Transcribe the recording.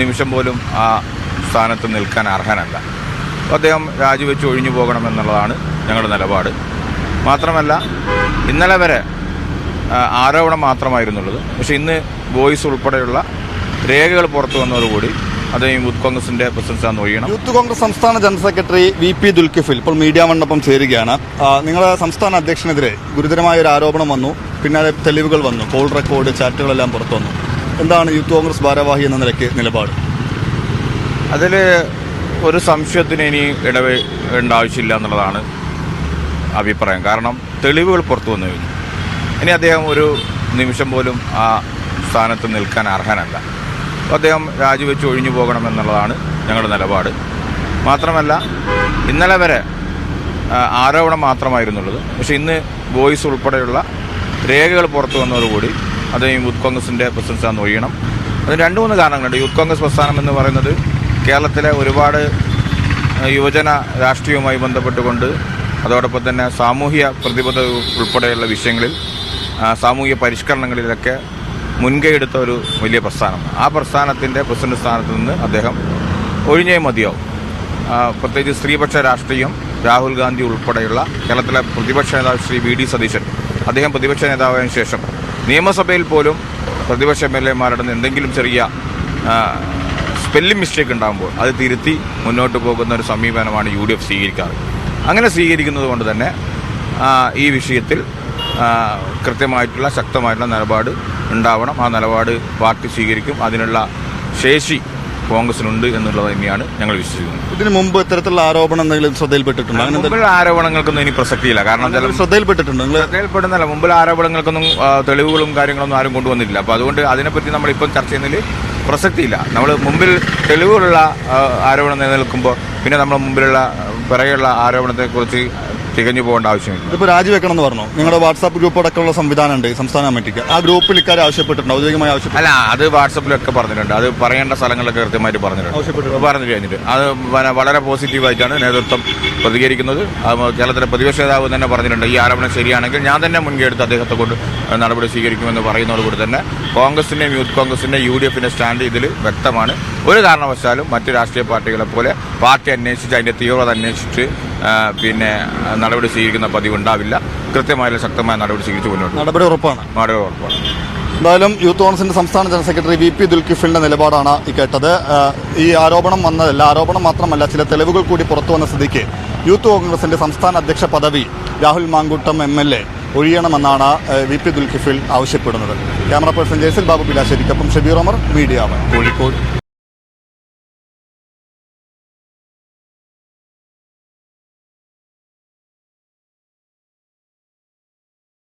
നിമിഷം പോലും ആ സ്ഥാനത്ത് നിൽക്കാൻ അർഹനല്ല. അദ്ദേഹം രാജിവെച്ച് ഒഴിഞ്ഞു പോകണമെന്നുള്ളതാണ് ഞങ്ങളുടെ നിലപാട്. മാത്രമല്ല ഇന്നലെ വരെ ആരോപണം മാത്രമായിരുന്നുള്ളത്. പക്ഷേ ഇന്ന് വോയിസ് ഉൾപ്പെടെയുള്ള രേഖകൾ പുറത്തു വന്നതോടുകൂടി അദ്ദേഹം യൂത്ത് കോൺഗ്രസിന്റെ പ്രസൻസ് ആണെന്ന് ഒഴിയണം. യൂത്ത് കോൺഗ്രസ് സംസ്ഥാന general secretary V P Dulkifil ഇപ്പോൾ മീഡിയ മണ്ഡപം ചേരുകയാണ്. നിങ്ങളുടെ സംസ്ഥാന അധ്യക്ഷനെതിരെ ഗുരുതരമായ ഒരു ആരോപണം വന്നു. പിന്നാലെ തെളിവുകൾ വന്നു. കോൾ റെക്കോർഡ് ചാറ്റുകളെല്ലാം പുറത്തു വന്നു. എന്താണ് യൂത്ത് കോൺഗ്രസ് ഭാരവാഹി എന്ന നിലയ്ക്ക് നിലപാട്? അതിൽ ഒരു സംശയത്തിന് ഇനി ഇടവേണ്ട ആവശ്യമില്ല എന്നുള്ളതാണ് അഭിപ്രായം. കാരണം തെളിവുകൾ പുറത്തു വന്നു കഴിഞ്ഞു. ഇനി അദ്ദേഹം ഒരു നിമിഷം പോലും ആ സ്ഥാനത്ത് നിൽക്കാൻ അർഹനല്ല. അപ്പോൾ അദ്ദേഹം രാജിവെച്ച് ഒഴിഞ്ഞു പോകണമെന്നുള്ളതാണ് ഞങ്ങളുടെ നിലപാട്. മാത്രമല്ല ഇന്നലെ വരെ ആരോപണം മാത്രമായിരുന്നുള്ളത്. പക്ഷേ ഇന്ന് വോയിസ് ഉൾപ്പെടെയുള്ള രേഖകൾ പുറത്തു വന്നതോടുകൂടി അദ്ദേഹം യൂത്ത് കോൺഗ്രസിന്റെ പ്രസൻസ് ആണെന്ന് ഒഴിയണം. അതിന് രണ്ട് മൂന്ന് കാരണങ്ങളുണ്ട്. യൂത്ത് കോൺഗ്രസ് പ്രസ്ഥാനം എന്ന് പറയുന്നത് കേരളത്തിലെ ഒരുപാട് യുവജന രാഷ്ട്രീയവുമായി ബന്ധപ്പെട്ടുകൊണ്ട് അതോടൊപ്പം തന്നെ സാമൂഹ്യ പ്രതിബദ്ധത ഉൾപ്പെടെയുള്ള വിഷയങ്ങളിൽ ആ, സാമൂഹ്യ പരിഷ്കരണങ്ങളിലൊക്കെ മുൻകൈ എടുത്ത ഒരു വലിയ പ്രസ്ഥാനം. ആ പ്രസ്ഥാനത്തിന്റെ പ്രസിഡന്റ് സ്ഥാനത്ത് നിന്ന് അദ്ദേഹം ഒഴിഞ്ഞേ മതിയാവും. പ്രത്യേകിച്ച് സ്ത്രീപക്ഷ രാഷ്ട്രീയം രാഹുൽ ഗാന്ധി ഉൾപ്പെടെയുള്ള കേരളത്തിലെ പ്രതിപക്ഷ നേതാവ് ശ്രീ വി ഡി സതീശൻ അദ്ദേഹം പ്രതിപക്ഷ നേതാവായതിനു ശേഷം നിയമസഭയിൽ പോലും പ്രതിപക്ഷ എം എൽ എമാരുടെ എന്തെങ്കിലും ചെറിയ സ്പെല്ലിംഗ് മിസ്റ്റേക്ക് ഉണ്ടാകുമ്പോൾ അത് തിരുത്തി മുന്നോട്ട് പോകുന്ന ഒരു സമീപനമാണ് യു ഡി എഫ് സ്വീകരിക്കാറ്. അങ്ങനെ സ്വീകരിക്കുന്നത് കൊണ്ട് തന്നെ ഈ വിഷയത്തിൽ കൃത്യമായിട്ടുള്ള ശക്തമായിട്ടുള്ള നിലപാട് ഉണ്ടാവണം. ആ നിലപാട് പാർട്ടി സ്വീകരിക്കും. അതിനുള്ള ശേഷി കോൺഗ്രസിനുണ്ട് എന്നുള്ളത് തന്നെയാണ് ഞങ്ങൾ വിശ്വസിക്കുന്നത്. ഇതിനു മുമ്പ് ഇത്തരത്തിലുള്ള ആരോപണം എന്തെങ്കിലും ശ്രദ്ധയിൽപ്പെട്ടിട്ടുണ്ടോ? അങ്ങനെ എന്തെങ്കിലും ആരോപണങ്ങൾക്കൊന്നും ഇനി പ്രസക്തിയില്ല. കാരണം ചില ശ്രദ്ധയിൽപ്പെടുന്നില്ല മുമ്പിൽ ആരോപണങ്ങൾക്കൊന്നും തെളിവുകളും കാര്യങ്ങളൊന്നും ആരും കൊണ്ടുവന്നിട്ടില്ല. അപ്പോൾ അതുകൊണ്ട് അതിനെപ്പറ്റി നമ്മളിപ്പം ചർച്ച ചെയ്യുന്നതിൽ പ്രസക്തിയില്ല. നമ്മൾ മുമ്പിൽ തെളിവുകളുള്ള ആരോപണം നിലനിൽക്കുമ്പോൾ പിന്നെ നമ്മുടെ മുമ്പിലുള്ള പിറകെയുള്ള ആരോപണത്തെക്കുറിച്ച് തികഞ്ഞു പോകേണ്ട ആവശ്യമില്ല. ഇതിപ്പോ രാജിവെക്കണം എന്ന് പറഞ്ഞു. നിങ്ങളുടെ വാട്സാപ്പ് ഗ്രൂപ്പ് അടക്കമുള്ള സംവിധാനം ഉണ്ട് സംസ്ഥാന കമ്മിറ്റിക്ക്. ആ ഗ്രൂപ്പിൽ ഇക്കാര്യം ആവശ്യപ്പെട്ടിട്ടുണ്ട്? ഔദ്യോഗികമായി ആവശ്യപ്പെട്ടു അല്ല അത് വാട്സപ്പിലൊക്കെ പറഞ്ഞിട്ടുണ്ട്. അത് പറയേണ്ട സ്ഥലങ്ങളിലൊക്കെ കൃത്യമായിട്ട് പറഞ്ഞിട്ടുണ്ട്. പറഞ്ഞു കഴിഞ്ഞിട്ട്. അത് വളരെ പോസിറ്റീവായിട്ടാണ് നേതൃത്വം പ്രതികരിക്കുന്നത്. കേരളത്തിലെ പ്രതിപക്ഷ നേതാവ് തന്നെ പറഞ്ഞിട്ടുണ്ട്. ഈ ആരോപണം ശരിയാണെങ്കിൽ ഞാൻ തന്നെ മുൻകെടുത്ത് അദ്ദേഹത്തെ കൊണ്ട് നടപടി സ്വീകരിക്കുമെന്ന് പറയുന്നതോടുകൂടി തന്നെ കോൺഗ്രസിന്റെയും യൂത്ത് കോൺഗ്രസിന്റെയും യു ഡി എഫിന്റെ സ്റ്റാൻഡ് ഇതിൽ വ്യക്തമാണ്. ഒരു കാരണവശാലും മറ്റു രാഷ്ട്രീയ പാർട്ടികളെ പോലെ പാർട്ടി അന്വേഷിച്ച് അതിന്റെ തീവ്രത അന്വേഷിച്ച് പിന്നെ നടപടി സ്വീകരിക്കുന്ന പതിവ് ഉണ്ടാവില്ല. കൃത്യമായ ശക്തമായ നടപടി സ്വീകരിച്ച് മുന്നോട്ട്. നടപടി ഉറപ്പാണ്. നടപടി ഉറപ്പാണ്. എന്തായാലും യൂത്ത് കോൺഗ്രസിന്റെ സംസ്ഥാന ജനറൽ സെക്രട്ടറി വി പി ദുൽക്കിഫിലിന്റെ നിലപാടാണ് ഈ കേട്ടത്. ഈ ആരോപണം വന്നതല്ല ആരോപണം മാത്രമല്ല ചില തെളിവുകൾ കൂടി പുറത്തു വന്ന സ്ഥിതിക്ക് യൂത്ത് കോൺഗ്രസിന്റെ സംസ്ഥാന അധ്യക്ഷ പദവി Rahul Mankoottam M L A ഒഴിയണമെന്നാണ് V P Dulkifil ആവശ്യപ്പെടുന്നത്. ക്യാമറ പേഴ്സൺ ജയസിൽ ബാബു പിലാശ്ശേരിക്കൊപ്പം ഷബീർ ഒമർ മീഡിയ കോഴിക്കോട്.